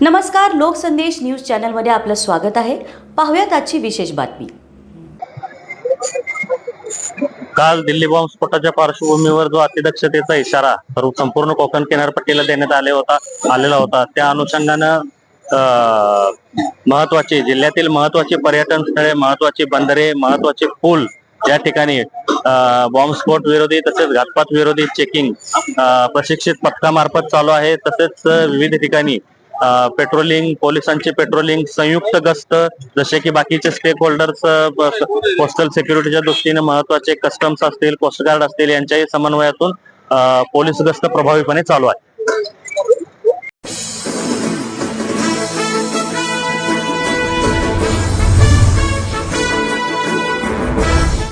नमस्कार लोकसंदेश न्यूज चॅनलमध्ये आपलं स्वागत आहे. पाहूयात आजची विशेष बातमी. काल दिल्ली बॉम्बस्फोटाच्या पार्श्वभूमीवर जो अतिदक्षतेचा इशारा संपूर्ण कोकण किनारपट्टीला देण्यात आले होता आलेला होता. त्या अनुषंगानं महत्वाची जिल्ह्यातील महत्वाची पर्यटन स्थळे महत्वाची बंदरे महत्त्वाचे पूल या ठिकाणी बॉम्बस्फोट विरोधी तसेच घातपात विरोधी चेकिंग प्रशिक्षित पथकामार्फत चालू आहे. तसेच विविध ठिकाणी पेट्रोलिंग पोलिसांची पेट्रोलिंग संयुक्त गस्त जसे की बाकीचे स्टेक होल्डर्स पोस्टल सिक्युरिटीच्या दृष्टीने महत्त्वाचे कस्टम्स असतील कोस्ट गार्ड असतील यांच्याही समन्वयातून पोलीस गस्त प्रभावीपणे चालू आहे.